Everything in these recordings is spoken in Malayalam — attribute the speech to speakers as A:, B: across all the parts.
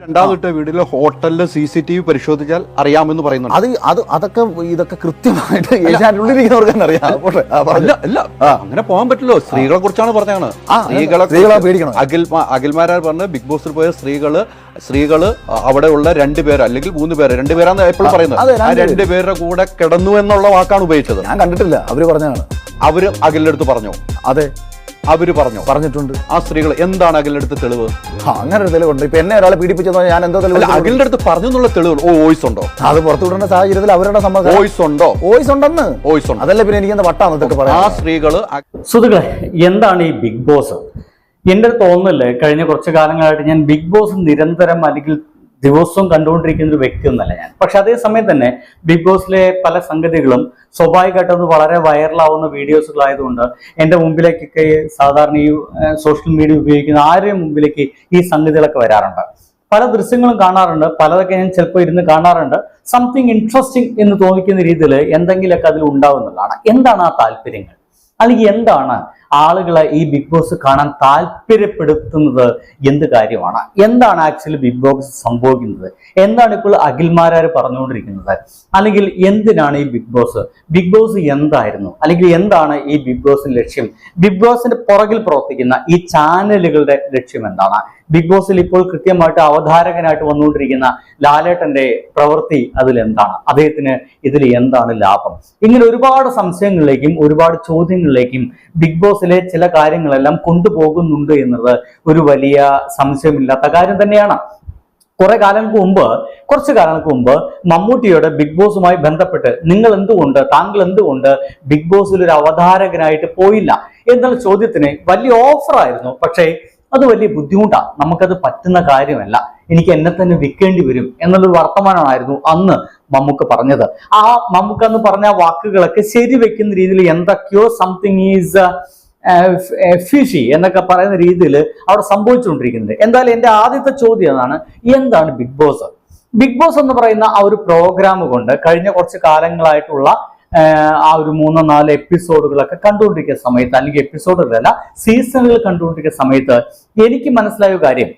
A: രണ്ടാമത്തെ വീടിലെ ഹോട്ടലിലെ സി സി ടി വി പരിശോധിച്ചാൽ അറിയാമെന്ന് പറയുന്നു
B: അത് അത് അതൊക്കെ ഇതൊക്കെ കൃത്യമായിട്ട് ഏഷ്യാനുള്ളിരിക്കുന്നവർക്ക് തന്നെ അറിയാം.
A: അല്ല അല്ല അങ്ങനെ പോകാൻ പറ്റില്ലോ സ്ത്രീകളെ കുറിച്ചാണ് പറഞ്ഞാണ് സ്ത്രീകളെ
B: സ്ത്രീകളെ പേടിക്കണം.
A: അഖിൽ അഖിൽമാരാർ പറഞ്ഞ് ബിഗ് ബോസിൽ പോയ സ്ത്രീകൾ സ്ത്രീകൾ അവിടെ ഉള്ള രണ്ടുപേര് അല്ലെങ്കിൽ മൂന്ന് പേര് രണ്ടുപേരാന്ന് എപ്പോഴും പറയുന്നത്. ആ
B: രണ്ട്
A: രണ്ടുപേരുടെ കൂടെ കിടന്നു എന്നുള്ള വാക്കാണ് ഉപയോഗിച്ചത്.
B: ഞാൻ കണ്ടിട്ടില്ല. അവർ പറഞ്ഞാണ്
A: അവർ അഖിലിന്റെ അടുത്ത് പറഞ്ഞു.
B: അതെ.
A: അവർ പറഞ്ഞു.
B: പറഞ്ഞിട്ടുണ്ട്.
A: ആ സ്ത്രീകൾ എന്താണ് അഖിലിന്റെ അടുത്ത് തെളിവ്?
B: ആ, അങ്ങനെ ഒരു തെളിവുണ്ട് ഇപ്പൊ എന്നെ ഒരാളെ പീഡിപ്പിച്ചെന്ന് ഞാൻ എന്തോ തെളിവ്
A: അഖിലിന്റെ അടുത്ത് പറഞ്ഞു എന്നുള്ള തെളിവ് ഓ വോയിസ് ഉണ്ടോ?
B: അത് പുറത്തു വിടുന്ന സാഹചര്യത്തിൽ അവരുടെ സമ്മതം.
A: വോയിസ് ഉണ്ടോ?
B: വോയിസ് ഉണ്ടെന്ന്.
A: വോയിസ് ഉണ്ട്.
B: അതല്ല പിന്നെ എനിക്ക് വട്ടാന്ന് പറയാം
A: ആ സ്ത്രീകൾ
C: സുഹൃത്തുക്കളെ എന്താണ് ഈ ബിഗ് ബോസ്? എന്റെ തോന്നുന്നില്ല തോന്നൽ കഴിഞ്ഞ കുറച്ച് കാലങ്ങളായിട്ട് ഞാൻ ബിഗ് ബോസ് നിരന്തരം അല്ലെങ്കിൽ ദിവസവും കണ്ടുകൊണ്ടിരിക്കുന്ന ഒരു വ്യക്തി ഒന്നല്ല ഞാൻ. പക്ഷെ അതേസമയം തന്നെ ബിഗ് ബോസിലെ പല സംഗതികളും സ്വാഭാവികമായിട്ടും വളരെ വൈറലാവുന്ന വീഡിയോസുകളായതുകൊണ്ട് എന്റെ മുമ്പിലേക്കൊക്കെ സാധാരണ ഈ സോഷ്യൽ മീഡിയ ഉപയോഗിക്കുന്ന ആരുടെയും മുമ്പിലേക്ക് ഈ സംഗതികളൊക്കെ വരാറുണ്ട്. പല ദൃശ്യങ്ങളും കാണാറുണ്ട്. പലതൊക്കെ ഞാൻ ചിലപ്പോൾ ഇരുന്ന് കാണാറുണ്ട്. സംതിങ് ഇൻട്രസ്റ്റിംഗ് എന്ന് തോന്നിക്കുന്ന രീതിയിൽ എന്തെങ്കിലുമൊക്കെ അതിൽ ഉണ്ടാവുന്നതാണ് എന്താണ് ആ താല്പര്യങ്ങൾ? അല്ലെങ്കിൽ എന്താണ് ആളുകളെ ഈ ബിഗ് ബോസ് കാണാൻ താല്പര്യപ്പെടുത്തുന്നത് എന്ത് കാര്യമാണ്? എന്താണ് ആക്ച്വലി ബിഗ് ബോസ് സംഭവിക്കുന്നത്? എന്താണ് ഇപ്പോൾ അഖിൽമാരാർ പറഞ്ഞുകൊണ്ടിരിക്കുന്നത്? അല്ലെങ്കിൽ എന്തിനാണ് ഈ ബിഗ് ബോസ്? ബിഗ് ബോസ് എന്തായിരുന്നു? അല്ലെങ്കിൽ എന്താണ് ഈ ബിഗ് ബോസിന്റെ ലക്ഷ്യം? ബിഗ് ബോസിന്റെ പുറകിൽ പ്രവർത്തിക്കുന്ന ഈ ചാനലുകളുടെ ലക്ഷ്യം എന്താണ്? ബിഗ് ബോസിൽ ഇപ്പോൾ കൃത്യമായിട്ട് അവതാരകനായിട്ട് വന്നുകൊണ്ടിരിക്കുന്ന ലാലേട്ടന്റെ പ്രവൃത്തി അതിൽ എന്താണ്? അദ്ദേഹത്തിന് ഇതിൽ എന്താണ് ലാഭം? ഇങ്ങനെ ഒരുപാട് സംശയങ്ങളിലേക്കും ഒരുപാട് ചോദ്യങ്ങളിലേക്കും ബിഗ് ബോസിലെ ചില കാര്യങ്ങളെല്ലാം കൊണ്ടുപോകുന്നുണ്ട് എന്നത് ഒരു വലിയ സംശയമില്ലാത്ത കാര്യം തന്നെയാണ്. കുറെ കാലങ്ങൾക്ക് മുമ്പ് കുറച്ച് കാലങ്ങൾക്ക് മുമ്പ് മമ്മൂട്ടിയുടെ ബിഗ് ബോസുമായി ബന്ധപ്പെട്ട് നിങ്ങൾ എന്തുകൊണ്ട് താങ്കൾ എന്തുകൊണ്ട് ബിഗ് ബോസിൽ ഒരു അവതാരകനായിട്ട് പോയില്ല? എന്നുള്ള ചോദ്യത്തിന് വലിയ ഓഫറായിരുന്നു പക്ഷേ അത് വലിയ ബുദ്ധിമുട്ടാണ്. നമുക്കത് പറ്റുന്ന കാര്യമല്ല. എനിക്ക് എന്നെ തന്നെ വിൽക്കേണ്ടി വരും എന്നുള്ളൊരു വർത്തമാനമായിരുന്നു അന്ന് മമ്മൂക്ക് പറഞ്ഞത്. ആ മമ്മൂക്ക് അന്ന് പറഞ്ഞ വാക്കുകളൊക്കെ ശരി വെക്കുന്ന രീതിയിൽ എന്തൊക്കെയോ സംതിങ് ഈസ് ഫിഷി എന്നൊക്കെ പറയുന്ന രീതിയിൽ അവിടെ സംഭവിച്ചുകൊണ്ടിരിക്കുന്നത്. എന്തായാലും എന്റെ ആദ്യത്തെ ചോദ്യം അതാണ് എന്താണ് ബിഗ് ബോസ് ബിഗ് ബോസ് എന്ന് പറയുന്ന ആ ഒരു പ്രോഗ്രാം കൊണ്ട് കഴിഞ്ഞ കുറച്ച് കാലങ്ങളായിട്ടുള്ള ആ ഒരു മൂന്നോ നാല് എപ്പിസോഡുകളൊക്കെ കണ്ടുകൊണ്ടിരിക്കുന്ന സമയത്ത് അല്ലെങ്കിൽ എപ്പിസോഡുകളല്ല സീസണുകൾ കണ്ടുകൊണ്ടിരിക്കുന്ന സമയത്ത് എനിക്ക് മനസ്സിലായ കാര്യം.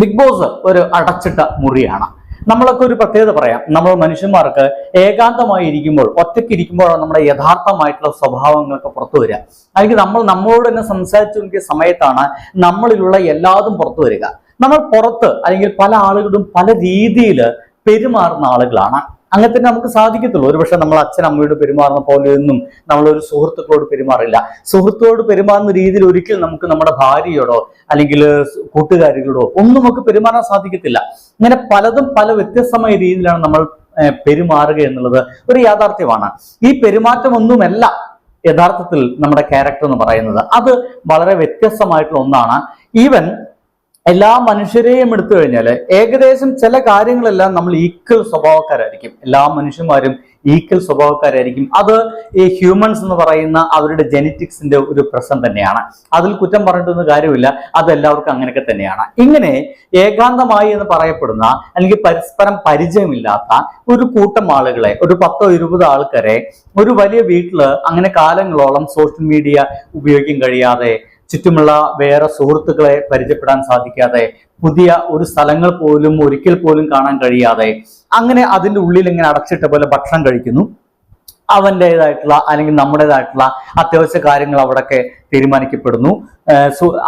C: ബിഗ് ബോസ് ഒരു അടച്ചിട്ട മുറിയാണ്. നമ്മളൊക്കെ ഒരു പ്രത്യേകത പറയാം. നമ്മൾ മനുഷ്യന്മാർക്ക് ഏകാന്തമായി ഇരിക്കുമ്പോൾ ഒറ്റയ്ക്ക് ഇരിക്കുമ്പോഴാണ് നമ്മുടെ യഥാർത്ഥമായിട്ടുള്ള സ്വഭാവങ്ങളൊക്കെ പുറത്തു വരിക. അല്ലെങ്കിൽ നമ്മൾ നമ്മളോട് തന്നെ സംസാരിച്ചുകൊണ്ടിരിക്കുന്ന സമയത്താണ് നമ്മളിലുള്ള എല്ലാതും പുറത്തു വരിക. നമ്മൾ പുറത്ത് അല്ലെങ്കിൽ പല ആളുകളും പല രീതിയിൽ പെരുമാറുന്ന ആളുകളാണ്. അങ്ങനെ തന്നെ നമുക്ക് സാധിക്കത്തുള്ളൂ. ഒരുപക്ഷെ നമ്മൾ അച്ഛൻ അമ്മയോട് പെരുമാറുന്ന പോലെ ഒന്നും നമ്മളൊരു സുഹൃത്തുക്കളോട് പെരുമാറില്ല. സുഹൃത്തുക്കളോട് പെരുമാറുന്ന രീതിയിൽ ഒരിക്കലും നമുക്ക് നമ്മുടെ ഭാര്യയോടോ അല്ലെങ്കിൽ കൂട്ടുകാരികളോടോ ഒന്നും നമുക്ക് പെരുമാറാൻ സാധിക്കത്തില്ല. ഇങ്ങനെ പലതും പല വ്യത്യസ്തമായ രീതിയിലാണ് നമ്മൾ പെരുമാറുക എന്നുള്ളത് ഒരു യാഥാർത്ഥ്യമാണ്. ഈ പെരുമാറ്റം ഒന്നുമല്ല യഥാർത്ഥത്തിൽ നമ്മുടെ ക്യാരക്ടർ എന്ന് പറയുന്നത്. അത് വളരെ വ്യത്യസ്തമായിട്ടുള്ള ഒന്നാണ്. ഈവൻ എല്ലാ മനുഷ്യരെയും എടുത്തു കഴിഞ്ഞാൽ ഏകദേശം ചില കാര്യങ്ങളെല്ലാം നമ്മൾ ഈക്വൽ സ്വഭാവക്കാരായിരിക്കും. എല്ലാ മനുഷ്യന്മാരും ഈക്വൽ സ്വഭാവക്കാരായിരിക്കും. അത് ഈ ഹ്യൂമൻസ് എന്ന് പറയുന്ന അവരുടെ ജെനറ്റിക്സിന്റെ ഒരു പ്രശ്നം തന്നെയാണ്. അതിൽ കുറ്റം പറഞ്ഞിട്ടൊന്നും കാര്യമില്ല. അത് എല്ലാവർക്കും അങ്ങനെയൊക്കെ തന്നെയാണ്. ഇങ്ങനെ ഏകാന്തമായി എന്ന് പറയപ്പെടുന്ന അല്ലെങ്കിൽ പരസ്പരം പരിചയമില്ലാത്ത ഒരു കൂട്ടം ആളുകളെ ഒരു പത്തോ ഇരുപതോ ആൾക്കാരെ ഒരു വലിയ വീട്ടിൽ അങ്ങനെ കാലങ്ങളോളം സോഷ്യൽ മീഡിയ ഉപയോഗിക്കാൻ കഴിയാതെ ചുറ്റുമുള്ള വേറെ സുഹൃത്തുക്കളെ പരിചയപ്പെടാൻ സാധിക്കാതെ പുതിയ ഒരു സ്ഥലങ്ങൾ പോലും ഒരിക്കൽ പോലും കാണാൻ കഴിയാതെ അങ്ങനെ അതിന്റെ ഉള്ളിൽ ഇങ്ങനെ അടച്ചിട്ട പോലെ ഭക്ഷണം കഴിക്കുന്നു. അവന്റെതായിട്ടുള്ള അല്ലെങ്കിൽ നമ്മുടേതായിട്ടുള്ള അത്യാവശ്യ കാര്യങ്ങൾ അവിടെയൊക്കെ തീരുമാനിക്കപ്പെടുന്നു.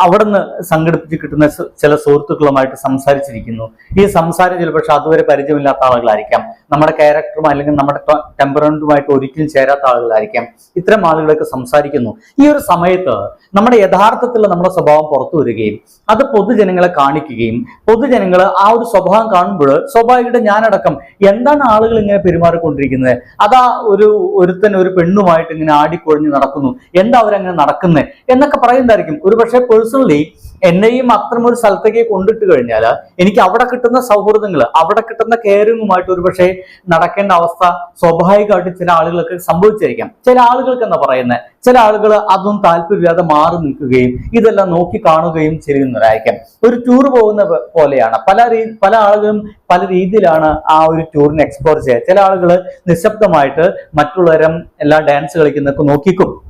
C: അവിടുന്ന് സംഘടിപ്പിച്ച് കിട്ടുന്ന ചില സുഹൃത്തുക്കളുമായിട്ട് സംസാരിച്ചിരിക്കുന്നു. ഈ സംസാരം ചിലപ്പോൾ അതുവരെ പരിചയമില്ലാത്ത ആളുകളായിരിക്കാം. നമ്മുടെ ക്യാരക്ടറും അല്ലെങ്കിൽ നമ്മുടെ ടെമ്പറമെന്റുമായിട്ട് ഒരിക്കലും ചേരാത്ത ആളുകളായിരിക്കാം. ഇത്തരം ആളുകളൊക്കെ സംസാരിക്കുന്നു. ഈ ഒരു സമയത്ത് നമ്മുടെ യഥാർത്ഥത്തിലുള്ള നമ്മുടെ സ്വഭാവം പുറത്തു വരികയും അത് പൊതുജനങ്ങളെ കാണിക്കുകയും പൊതുജനങ്ങൾ ആ ഒരു സ്വഭാവം കാണുമ്പോൾ സ്വാഭാവികമായിട്ട് ഞാനടക്കം എന്താണ് ആളുകൾ ഇങ്ങനെ പെരുമാറിക്കൊണ്ടിരിക്കുന്നത്? അതാ ഒരു ഒരുത്തൻ ഒരു പെണ്ണുമായിട്ട് ഇങ്ങനെ ആടിക്കൊഴിഞ്ഞ് നടക്കുന്നു. എന്താ അവരങ്ങനെ നടക്കുന്നത് എന്നൊക്കെ പറയുന്നതായിരിക്കും. ഒരു പക്ഷേ പേഴ്സണലി എന്നെയും അത്തരം ഒരു സ്ഥലത്തേക്ക് കൊണ്ടിട്ട് കഴിഞ്ഞാൽ എനിക്ക് അവിടെ കിട്ടുന്ന സൗഹൃദങ്ങൾ അവിടെ കിട്ടുന്ന കെയറിങ്ങുമായിട്ട് ഒരു പക്ഷേ നടക്കേണ്ട അവസ്ഥ സ്വാഭാവികമായിട്ട് ചില ആളുകൾക്ക് സംഭവിച്ചിരിക്കാം. ചില ആളുകൾക്ക് എന്താ പറയുന്നത് ചില ആളുകൾ അതൊന്നും താല്പര്യമില്ലാതെ മാറി നിൽക്കുകയും ഇതെല്ലാം നോക്കി കാണുകയും ചെയ്യുന്നവരായിരിക്കാം. ഒരു ടൂർ പോകുന്ന പോലെയാണ്. പല പല ആളുകളും പല രീതിയിലാണ് ആ ഒരു ടൂറിനെ എക്സ്പ്ലോർ ചെയ്യുക. ചില ആളുകൾ നിശബ്ദമായിട്ട് മറ്റുള്ളവരും എല്ലാ ഡാൻസ് കളിക്കുന്നൊക്കെ നോക്കിക്കും.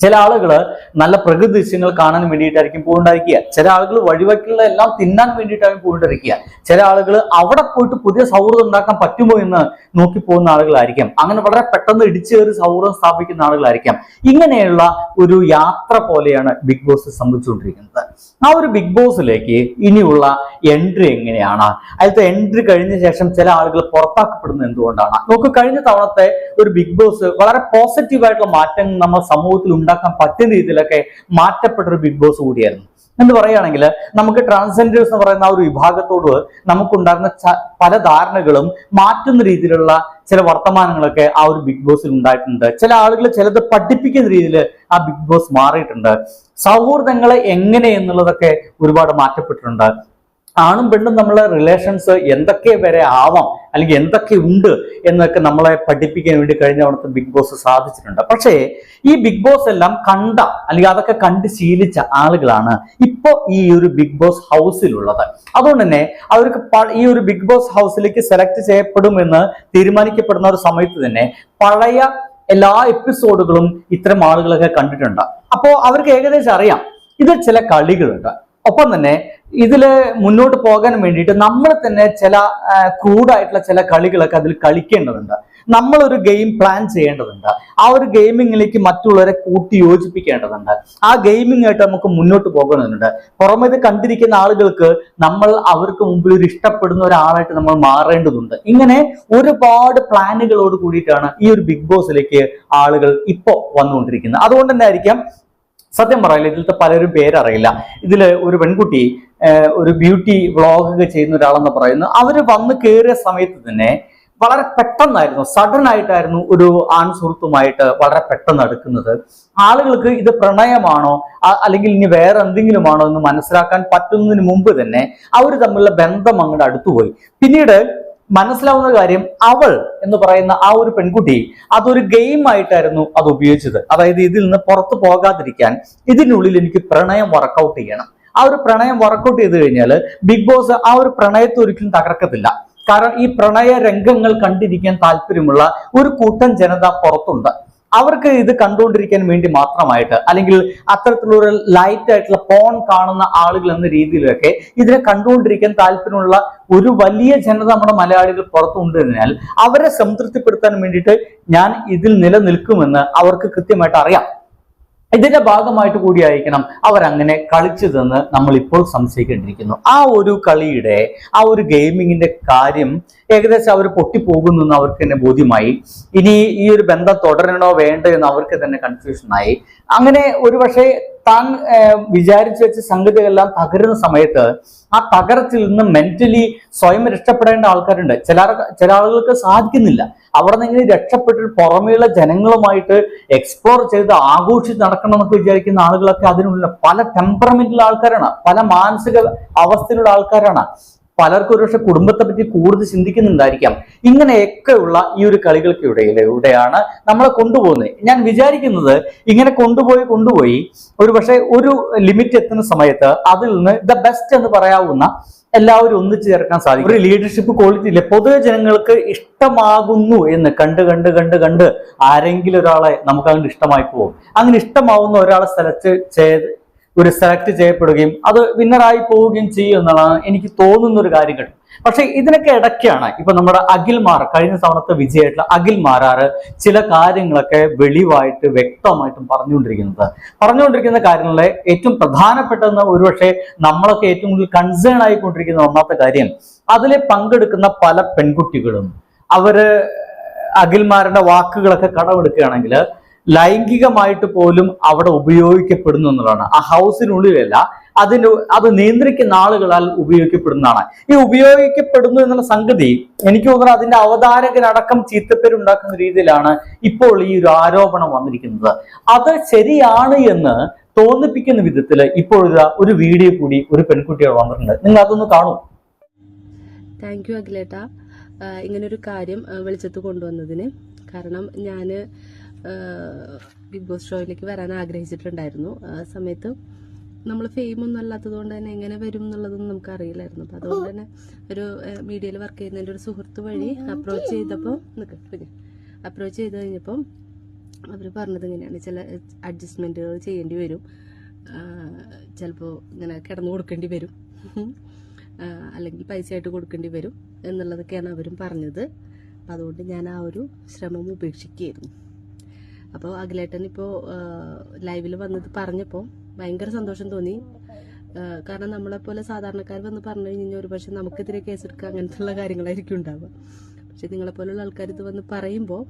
C: ചില ആളുകൾ നല്ല പ്രകൃതി ദൃശ്യങ്ങൾ കാണാൻ വേണ്ടിയിട്ടായിരിക്കും പോയിണ്ടായിരിക്കുക ചില ആളുകൾ വഴിവക്കുള്ള എല്ലാം തിന്നാൻ വേണ്ടിയിട്ടായിരിക്കും പോയിട്ടിരിക്കുക ചില ആളുകൾ അവിടെ പോയിട്ട് പുതിയ സൗഹൃദം ഉണ്ടാക്കാൻ പറ്റുമോ എന്ന് നോക്കി പോകുന്ന ആളുകളായിരിക്കാം. അങ്ങനെ വളരെ പെട്ടെന്ന് ഇടിച്ചു കയറി സൗഹൃദം സ്ഥാപിക്കുന്ന ആളുകളായിരിക്കാം. ഇങ്ങനെയുള്ള ഒരു യാത്ര പോലെയാണ് ബിഗ് ബോസ് സംഭവിച്ചുകൊണ്ടിരിക്കുന്നത് ആ ഒരു ബിഗ് ബോസിലേക്ക് ഇനിയുള്ള എൻട്രി എങ്ങനെയാണ്? അതിലത്തെ എൻട്രി കഴിഞ്ഞ ശേഷം ചില ആളുകൾ പുറത്താക്കപ്പെടുന്നത് എന്തുകൊണ്ടാണ്? നമുക്ക് കഴിഞ്ഞ തവണത്തെ ഒരു ബിഗ് ബോസ് വളരെ പോസിറ്റീവായിട്ടുള്ള മാറ്റങ്ങൾ നമ്മൾ സമൂഹത്തിൽ ഉണ്ടാക്കാൻ പറ്റുന്ന രീതിയിലൊക്കെ മാറ്റപ്പെട്ട ഒരു ബിഗ് ബോസ് കൂടിയായിരുന്നു. എന്ന് പറയുകയാണെങ്കിൽ നമുക്ക് ട്രാൻസ്ജെൻഡേഴ്സ് എന്ന് പറയുന്ന ആ ഒരു വിഭാഗത്തോട് നമുക്കുണ്ടായിരുന്ന പല ധാരണകളും മാറ്റുന്ന രീതിയിലുള്ള ചില വർത്തമാനങ്ങളൊക്കെ ആ ഒരു ബിഗ് ബോസിൽ ഉണ്ടായിട്ടുണ്ട്. ചില ആളുകൾ ചിലത് പഠിപ്പിക്കുന്ന രീതിയിൽ ആ ബിഗ് ബോസ് മാറിയിട്ടുണ്ട്. സൗഹൃദങ്ങളെ എങ്ങനെ എന്നുള്ളതൊക്കെ ഒരുപാട് മാറ്റപ്പെട്ടിട്ടുണ്ട്. ആണും പെണ്ണും നമ്മളെ റിലേഷൻസ് എന്തൊക്കെ വരെ ആവാം അല്ലെങ്കിൽ എന്തൊക്കെ ഉണ്ട് എന്നൊക്കെ നമ്മളെ പഠിപ്പിക്കാൻ വേണ്ടി കഴിഞ്ഞ അവിടുത്തെ ബിഗ് ബോസ് സാധിച്ചിട്ടുണ്ട്. പക്ഷേ ഈ ബിഗ് ബോസ് എല്ലാം കണ്ട അല്ലെങ്കിൽ അതൊക്കെ കണ്ട് ശീലിച്ച ആളുകളാണ് ഇപ്പോൾ ഈ ഒരു ബിഗ് ബോസ് ഹൗസിലുള്ളത് അതുകൊണ്ട് തന്നെ അവർക്ക് ഈ ഒരു ബിഗ് ബോസ് ഹൗസിലേക്ക് സെലക്ട് ചെയ്യപ്പെടുമെന്ന് തീരുമാനിക്കപ്പെടുന്ന ഒരു സമയത്ത് തന്നെ പഴയ എല്ലാ എപ്പിസോഡുകളും ഇത്തരം ആളുകളൊക്കെ കണ്ടിട്ടുണ്ട്. അപ്പോൾ അവർക്ക് ഏകദേശം അറിയാം. ഇത് ചില കളികളുണ്ട്. ഒപ്പം തന്നെ ഇതിൽ മുന്നോട്ട് പോകാൻ വേണ്ടിയിട്ട് നമ്മൾ തന്നെ ചില ക്രൂഡായിട്ടുള്ള ചില കളികളൊക്കെ അതിൽ കളിക്കേണ്ടതുണ്ട്. നമ്മളൊരു ഗെയിം പ്ലാൻ ചെയ്യേണ്ടതുണ്ട്. ആ ഒരു ഗെയിമിങ്ങിലേക്ക് മറ്റുള്ളവരെ കൂട്ടി യോജിപ്പിക്കേണ്ടതുണ്ട്. ആ ഗെയിമിംഗ് ആയിട്ട് നമുക്ക് മുന്നോട്ട് പോകണമെന്നുണ്ട് പുറമെ ഇത് കണ്ടിരിക്കുന്ന ആളുകൾക്ക് നമ്മൾ അവർക്ക് മുമ്പിൽ ഒരു ഇഷ്ടപ്പെടുന്ന ഒരാളായിട്ട് നമ്മൾ മാറേണ്ടതുണ്ട്. ഇങ്ങനെ ഒരുപാട് പ്ലാനുകളോട് കൂടിയിട്ടാണ് ഈ ഒരു ബിഗ് ബോസിലേക്ക് ആളുകൾ ഇപ്പോൾ വന്നുകൊണ്ടിരിക്കുന്നത്. അതുകൊണ്ട് തന്നെ ആയിരിക്കാം സത്യം പറയില്ല ഇതിലത്തെ പലരും പേരറിയില്ല. ഇതിൽ ഒരു പെൺകുട്ടി ഒരു ബ്യൂട്ടി വ്ളോഗ് ചെയ്യുന്ന ഒരാളെന്ന് പറയുന്നു. അവർ വന്ന് കയറിയ സമയത്ത് തന്നെ വളരെ പെട്ടെന്നായിരുന്നു സഡൻ ആയിട്ടായിരുന്നു ഒരു ആൺ സുഹൃത്തുമായിട്ട് വളരെ പെട്ടെന്ന് അടുക്കുന്നത്. ആളുകൾക്ക് ഇത് പ്രണയമാണോ അല്ലെങ്കിൽ ഇനി വേറെ എന്തെങ്കിലുമാണോ എന്ന് മനസ്സിലാക്കാൻ പറ്റുന്നതിന് മുമ്പ് തന്നെ അവർ തമ്മിലുള്ള ബന്ധം അങ്ങോട്ട് അടുത്തുപോയി. പിന്നീട് മനസ്സിലാവുന്ന കാര്യം അവൾ എന്ന് പറയുന്ന ആ ഒരു പെൺകുട്ടി അതൊരു ഗെയിം ആയിട്ടായിരുന്നു അത് ഉപയോഗിച്ചത്. അതായത് ഇതിൽ നിന്ന് പുറത്തു പോകാതിരിക്കാൻ ഇതിനുള്ളിൽ എനിക്ക് പ്രണയം വർക്കൗട്ട് ചെയ്യണം. ആ ഒരു പ്രണയം വർക്കൗട്ട് ചെയ്ത് കഴിഞ്ഞാൽ ബിഗ് ബോസ് ആ ഒരു പ്രണയത്തെ ഒരിക്കലും തകർക്കത്തില്ല. കാരണം ഈ പ്രണയ രംഗങ്ങൾ കണ്ടിരിക്കാൻ താല്പര്യമുള്ള ഒരു കൂട്ടം ജനത പുറത്തുണ്ട്. അവർക്ക് ഇത് കണ്ടുകൊണ്ടിരിക്കാൻ വേണ്ടി മാത്രമായിട്ട് അല്ലെങ്കിൽ അത്തരത്തിലുള്ള ലൈറ്റ് ആയിട്ടുള്ള പോൺ കാണുന്ന ആളുകൾ എന്ന രീതിയിലൊക്കെ ഇതിനെ കണ്ടുകൊണ്ടിരിക്കാൻ താല്പര്യമുള്ള ഒരു വലിയ ജനത നമ്മുടെ മലയാളികൾ പുറത്തുകൊണ്ടിരുന്നാൽ അവരെ സംതൃപ്തിപ്പെടുത്താൻ വേണ്ടിയിട്ട് ഞാൻ ഇതിൽ നിലനിൽക്കുമെന്ന് അവർക്ക് കൃത്യമായിട്ട് അറിയാം. ഇതിന്റെ ഭാഗമായിട്ട് കൂടിയായിരിക്കണം അവരങ്ങനെ കളിച്ചതെന്ന് നമ്മൾ ഇപ്പോൾ സംശയിക്കേണ്ടിയിരിക്കുന്നു. ആ ഒരു കളിയുടെ ആ ഒരു ഗെയിമിങ്ങിന്റെ കാര്യം ഏകദേശം അവർ പൊട്ടിപ്പോകുന്നു എന്ന് അവർക്ക് തന്നെ ബോധ്യമായി. ഇനി ഈ ഒരു ബന്ധം തുടരണോ വേണ്ടോ എന്ന് അവർക്ക് തന്നെ കൺഫ്യൂഷനായി അങ്ങനെ ഒരുപക്ഷെ താൻ വിചാരിച്ചു വെച്ച സംഗതികളെല്ലാം തകരുന്ന സമയത്ത് ആ തകർച്ചിൽ നിന്ന് മെന്റലി സ്വയം രക്ഷപ്പെടേണ്ട ആൾക്കാരുണ്ട്. ചില ചില ആളുകൾക്ക് സാധിക്കുന്നില്ല. അവിടെ നിന്ന് ഇങ്ങനെ രക്ഷപ്പെട്ടിട്ട് പുറമെയുള്ള ജനങ്ങളുമായിട്ട് എക്സ്പ്ലോർ ചെയ്ത് ആഘോഷിച്ച് നടക്കണം എന്നൊക്കെ വിചാരിക്കുന്ന ആളുകളൊക്കെ അതിനുള്ള പല ടെമ്പറമെന്റിലുള്ള ആൾക്കാരാണ്. പല മാനസിക അവസ്ഥയിലുള്ള ആൾക്കാരാണ്. പലർക്കും ഒരുപക്ഷെ കുടുംബത്തെ പറ്റി കൂടുതൽ ചിന്തിക്കുന്നുണ്ടായിരിക്കാം. ഇങ്ങനെയൊക്കെയുള്ള ഈ ഒരു കളികൾക്കിടയിലൂടെയാണ് നമ്മളെ കൊണ്ടുപോകുന്നത്. ഞാൻ വിചാരിക്കുന്നത് ഇങ്ങനെ കൊണ്ടുപോയി കൊണ്ടുപോയി ഒരു ഒരു ലിമിറ്റ് എത്തുന്ന സമയത്ത് അതിൽ നിന്ന് ദ ബെസ്റ്റ് എന്ന് പറയാവുന്ന എല്ലാവരും ഒന്നിച്ചു ചേർക്കാൻ സാധിക്കും. ഒരു ലീഡർഷിപ്പ് ക്വാളിറ്റി ഇല്ല? പൊതുവെ ജനങ്ങൾക്ക് ഇഷ്ടമാകുന്നു എന്ന് കണ്ട് കണ്ട് കണ്ട് കണ്ട് ആരെങ്കിലും ഒരാളെ നമുക്ക് അങ്ങനെ ഇഷ്ടമായി പോകും അങ്ങനെ ഇഷ്ടമാവുന്ന ഒരാളെ സെലക്ട് ചെയ്ത് ഒരു സെലക്ട് ചെയ്യപ്പെടുകയും അത് വിന്നറായി പോവുകയും ചെയ്യും എന്നുള്ളതാണ് എനിക്ക് തോന്നുന്ന ഒരു കാര്യങ്ങൾ. പക്ഷെ ഇതിനൊക്കെ ഇടയ്ക്കാണ് ഇപ്പൊ നമ്മുടെ അഖിൽമാർ കഴിഞ്ഞ തവണത്തെ വിജയമായിട്ടുള്ള അഖിൽ മാരാറ് ചില കാര്യങ്ങളൊക്കെ വെളിവായിട്ട് വ്യക്തമായിട്ടും പറഞ്ഞുകൊണ്ടിരിക്കുന്നത്. പറഞ്ഞുകൊണ്ടിരിക്കുന്ന കാര്യങ്ങളെ ഏറ്റവും പ്രധാനപ്പെട്ടെന്ന് ഒരുപക്ഷെ നമ്മളൊക്കെ ഏറ്റവും കൂടുതൽ കൺസേൺ ആയിക്കൊണ്ടിരിക്കുന്ന ഒന്നാമത്തെ കാര്യം അതിലെ പങ്കെടുക്കുന്ന പല പെൺകുട്ടികളും അവർ അഖിൽമാരുടെ വാക്കുകളൊക്കെ കടമെടുക്കുകയാണെങ്കിൽ ലൈംഗികമായിട്ട് പോലും അവിടെ ഉപയോഗിക്കപ്പെടുന്നു എന്നുള്ളതാണ്. ആ ഹൗസിനുള്ളിലല്ല അതിന് അത് നിയന്ത്രിക്കുന്ന ആളുകളാൽ ഉപയോഗിക്കപ്പെടുന്നതാണ്. ഈ ഉപയോഗിക്കപ്പെടുന്നു എന്നുള്ള സംഗതി എനിക്ക് തോന്നുന്നത് അതിന്റെ അവതാരകനടക്കം ചീത്തപ്പേരുണ്ടാക്കുന്ന രീതിയിലാണ് ഇപ്പോൾ ഈ ഒരു ആരോപണം വന്നിരിക്കുന്നത്. അത് ശരിയാണ് എന്ന് തോന്നിപ്പിക്കുന്ന വിധത്തിൽ ഇപ്പോഴൊരു ഒരു വീഡിയോ കൂടി ഒരു പെൺകുട്ടിയോട് വന്നിട്ടുണ്ട്. നിങ്ങൾ അതൊന്ന് കാണൂ.
D: താങ്ക് യു അഖിലേട്ട. ഇങ്ങനൊരു കാര്യം വെളിച്ചത്ത് കൊണ്ടുവന്നതിന്. കാരണം ഞാൻ ബിഗ് ബോസ് ഷോയിലേക്ക് വരാൻ ആഗ്രഹിച്ചിട്ടുണ്ടായിരുന്നു. ആ സമയത്ത് നമ്മൾ ഫെയിം ഒന്നും അല്ലാത്തത് കൊണ്ട് തന്നെ എങ്ങനെ വരും എന്നുള്ളതൊന്നും നമുക്ക് അറിയില്ലായിരുന്നു. അപ്പം അതുകൊണ്ട് തന്നെ ഒരു മീഡിയയിൽ വർക്ക് ചെയ്യുന്ന എന്റെ ഒരു സുഹൃത്ത് വഴി അപ്രോച്ച് ചെയ്തപ്പോൾ നിൽക്ക് അപ്രോച്ച് ചെയ്ത് കഴിഞ്ഞപ്പം അവർ പറഞ്ഞത് ഇങ്ങനെയാണ് ചില അഡ്ജസ്റ്റ്മെന്റുകൾ ചെയ്യേണ്ടി വരും. ചിലപ്പോൾ ഇങ്ങനെ കിടന്നു കൊടുക്കേണ്ടി വരും. അല്ലെങ്കിൽ പൈസയായിട്ട് കൊടുക്കേണ്ടി വരും എന്നുള്ളതൊക്കെയാണ് അവരും പറഞ്ഞത്. അതുകൊണ്ട് ഞാൻ ആ ഒരു ശ്രമം ഉപേക്ഷിക്കുകയായിരുന്നു. അപ്പോൾ അഖിലേട്ടൻ ഇപ്പോൾ ലൈവിൽ വന്നത് പറഞ്ഞപ്പോൾ ഭയങ്കര സന്തോഷം തോന്നി. കാരണം നമ്മളെപ്പോലെ സാധാരണക്കാർ വന്ന് പറഞ്ഞു കഴിഞ്ഞാൽ ഒരുപക്ഷെ നമുക്കെതിരെ കേസെടുക്കുക അങ്ങനത്തെ കാര്യങ്ങളായിരിക്കും ഉണ്ടാവുക. പക്ഷെ നിങ്ങളെപ്പോലുള്ള ആൾക്കാർ ഇത് വന്ന് പറയുമ്പോൾ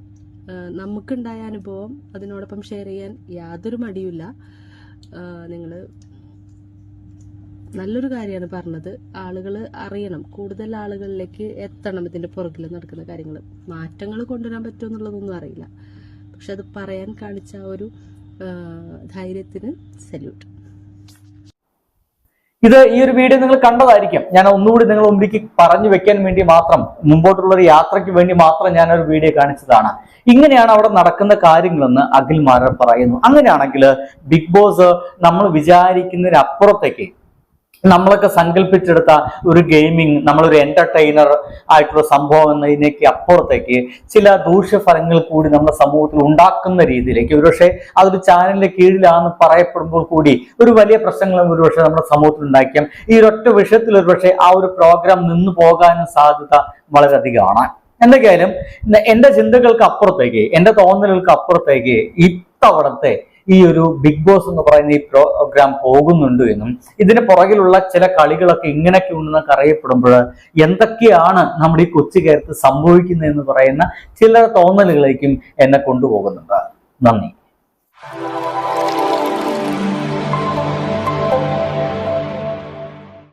D: നമുക്കുണ്ടായ അനുഭവം അതിനോടൊപ്പം ഷെയർ ചെയ്യാൻ യാതൊരു മടിയുമില്ല. നിങ്ങൾ നല്ലൊരു കാര്യമാണ് പറഞ്ഞത്. ആളുകൾ അറിയണം. കൂടുതൽ ആളുകളിലേക്ക് എത്തണം ഇതിന്റെ പുറകിൽ നടക്കുന്ന കാര്യങ്ങൾ മാറ്റങ്ങൾ കൊണ്ടുവരാൻ പറ്റുമെന്നുള്ളതൊന്നും അറിയില്ല. പക്ഷെ അത് പറയാൻ കാണിച്ച ആ ഒരു ധൈര്യത്തിന് സല്യൂട്ട്
C: ഇത് ഈ ഒരു വീഡിയോ നിങ്ങൾ കണ്ടതായിരിക്കും. ഞാൻ ഒന്നുകൂടി നിങ്ങൾ മുമ്പിലേക്ക് പറഞ്ഞു വെക്കാൻ വേണ്ടി മാത്രം മുമ്പോട്ടുള്ള ഒരു യാത്രയ്ക്ക് വേണ്ടി മാത്രം ഞാൻ ഒരു വീഡിയോ കാണിച്ചതാണ്. ഇങ്ങനെയാണ് അവിടെ നടക്കുന്ന കാര്യങ്ങളെന്ന് അഖിൽ മാരർ പറയുന്നു. അങ്ങനെയാണെങ്കിൽ ബിഗ് ബോസ് നമ്മൾ വിചാരിക്കുന്നതിനപ്പുറത്തേക്ക് നമ്മളൊക്കെ സങ്കല്പിച്ചെടുത്ത ഒരു ഗെയിമിംഗ് നമ്മളൊരു എന്റർടൈനർ ആയിട്ടുള്ള സംഭവം എന്നതിനേക്ക് അപ്പുറത്തേക്ക് ചില ദൂഷ്യഫലങ്ങൾ കൂടി നമ്മുടെ സമൂഹത്തിൽ ഉണ്ടാക്കുന്ന രീതിയിലേക്ക്. ഒരുപക്ഷെ അതൊരു ചാനലിന്റെ കീഴിലാണെന്ന് പറയപ്പെടുമ്പോൾ കൂടി ഒരു വലിയ പ്രശ്നങ്ങളും ഒരുപക്ഷെ നമ്മുടെ സമൂഹത്തിൽ ഉണ്ടാക്കിയാൽ ഈ ഒരൊറ്റ വിഷയത്തിൽ ഒരുപക്ഷെ ആ ഒരു പ്രോഗ്രാം നിന്നു പോകാനും സാധ്യത വളരെയധികമാണ്. എന്തൊക്കെയായാലും എന്റെ ചിന്തകൾക്ക് അപ്പുറത്തേക്ക് എന്റെ തോന്നലുകൾക്ക് അപ്പുറത്തേക്ക് ഇത്തവണത്തെ ഈ ഒരു ബിഗ് ബോസ് എന്ന് പറയുന്ന ഈ പ്രോഗ്രാം പോകുന്നുണ്ട് എന്നും ഇതിന് പുറകിലുള്ള ചില കളികളൊക്കെ ഇങ്ങനെയൊക്കെ ഉണ്ടെന്നൊക്കെ അറിയപ്പെടുമ്പോൾ എന്തൊക്കെയാണ് നമ്മുടെ ഈ കൊച്ചു കയറത്ത് സംഭവിക്കുന്നതെന്ന് പറയുന്ന ചില തോന്നലുകളേക്കും എന്നെ കൊണ്ടുപോകുന്നുണ്ട്. നന്ദി.